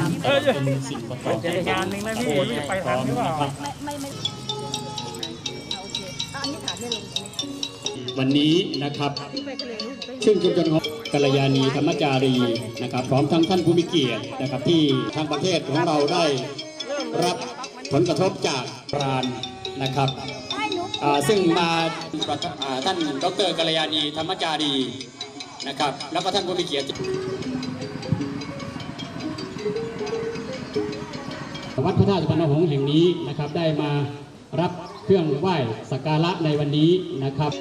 ารเอ่อเป็นสิ่งประกอบเจอกันหนึ่งนะพี่จะไปทันหรือเปล่าไม่ไม่ไม่โอเคอันนี้ถามได้ลงตรงนี้วันนี้นะครับที่ไปทะเลลูกไปซึ่งชุมชนของกัลยาณีธรรมจารีนะครับ พร้อมทั้งท่านผู้มีเกียรตินะครับ ที่ทางประเทศของเราได้รับผลกระทบจากปรานนะครับซึ่งมาอ่าท่านดรกัลยาณีธรรมจารีนะครับ แล้วก็ท่านผู้มีเกียรติ วัดพระธาตุสุพรรณหงส์แห่งนี้นะครับ ได้มารับเครื่องไหว้สักการะในวันนี้นะครับ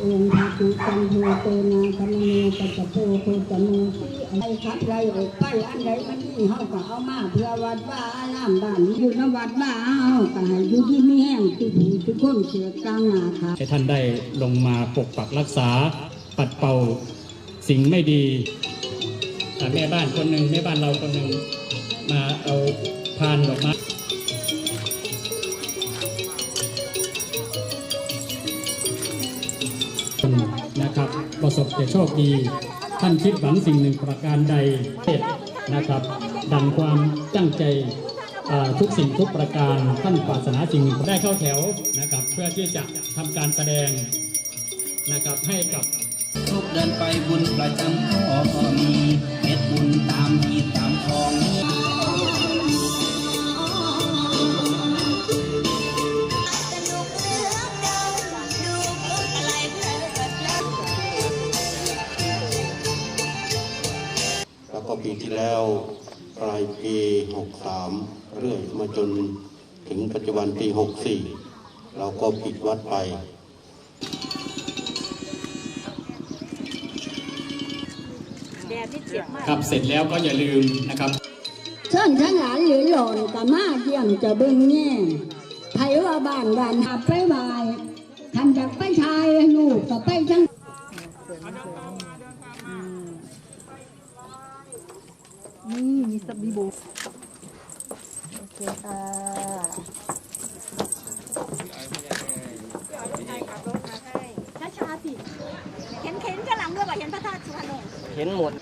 องค์พระ ตุสัมโฆเตนะธรรมเนปัจจโพโคจโมที่อะไรคัดไรออกไปอันใดมันนี่เฮาก็เอามาเพื่อวัดว่าอารามบ้านอยู่นวัดว่าเฮาก็ให้อยู่ที่มีแห้งที่ผู้ทุกคนเสียกลางหนาค่ะให้ท่านได้ลงมาปกปักรักษาปัดเป่าสิ่งไม่ดีแม่บ้านคนหนึ่งแม่บ้านเราคนหนึ่งมาเอาพานดอกไม้ นะครับจะโชคดี ท่านคิดหวังสิ่งหนึ่งประการใดนะครับ ดังความตั้งใจทุกสิ่งทุกประการท่านปรารถนาสิ่งหนึ่งได้เข้าแถวนะครับ เพื่อที่จะทำการแสดงนะครับให้กับทุกเดินไปบุญประจำพ่อ ก็ปีที่แล้วปลายปี 63 เรื่อยมาจนถึงปัจจุบันปี 64 เราก็ปิดวัดไป แดดที่เจ็บมาก ครับเสร็จแล้วก็อย่าลืมนะครับเชิญทั้งหลานหรือหล่นก็มาเยี่ยมจะเบิ่งแง่ไผว่าบ้านบ้านหับไปไหวาย นี่มีสบีบูโอเคค่ะช้าๆสิเห็นเห็นกระหลังด้วยป่ะเห็นพระธาตุสุพรรณหงส์เห็นหมด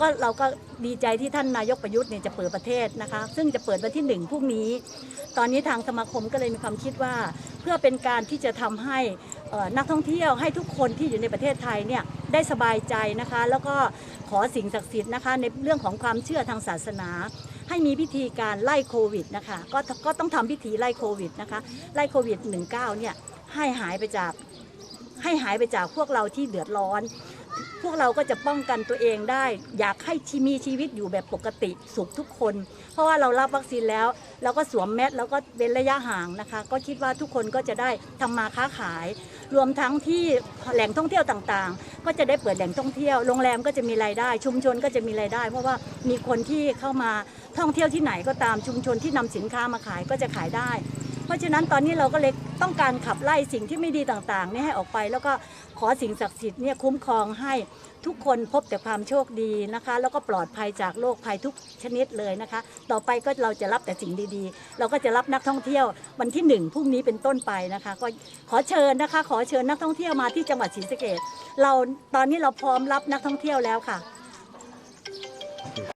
ก็เราก็ดีใจที่ท่านนายกประยุทธ์เนี่ยจะเปิดประเทศนะคะ ซึ่งจะเปิดวันที่หนึ่งพรุ่งนี้ ตอนนี้ทางสมาคมก็เลยมีความคิดว่า เพื่อเป็นการที่จะทำให้เอ่อ นักท่องเที่ยวให้ทุกคนที่อยู่ในประเทศไทยเนี่ยได้สบายใจนะคะ แล้วก็ขอสิ่งศักดิ์สิทธิ์นะคะ ในเรื่องของความเชื่อทางศาสนา ให้มีพิธีการไล่โควิดนะคะก็ก็ต้องทำพิธีไล่โควิดนะคะไล่โควิด -19 เนี่ยให้หายไปจากให้หายไปจากพวกเราที่เดือดร้อน พวกเราก็จะป้องกันตัวเองได้ อยากให้ชีมีชีวิตอยู่แบบปกติสุขทุกคน เพราะว่าเรารับวัคซีนแล้วเราก็สวมแมสแล้วก็เว้นระยะห่างนะคะ ก็คิดว่าทุกคนก็จะได้ทำมาค้าขาย รวมทั้งที่แหล่งท่องเที่ยวต่างๆ ก็จะได้เปิดแหล่งท่องเที่ยวโรงแรมก็จะมีรายได้ ชุมชนก็จะมีรายได้ เพราะว่ามีคนที่เข้ามาท่องเที่ยวที่ไหนก็ตามชุมชนที่นำสินค้ามาขายก็จะขายได้ เพราะฉะนั้นตอนนี้เราก็เลยต้องการขับไล่สิ่งที่ไม่ดีต่างๆนี่ให้ออกไป แล้วก็ขอสิ่งศักดิ์สิทธิ์เนี่ยคุ้มครองให้ทุกคนพบแต่ความโชคดีนะคะ แล้วก็ปลอดภัยจากโรคภัยทุกชนิดเลยนะคะ ต่อไปก็เราจะรับแต่สิ่งดีๆ เราก็จะรับนักท่องเที่ยววันที่หนึ่งพรุ่งนี้เป็นต้นไปนะคะ ก็ขอเชิญนะคะ ขอเชิญนักท่องเที่ยวมาที่จังหวัดศรีสะเกษเราตอนนี้เราพร้อมรับนักท่องเที่ยวแล้วค่ะ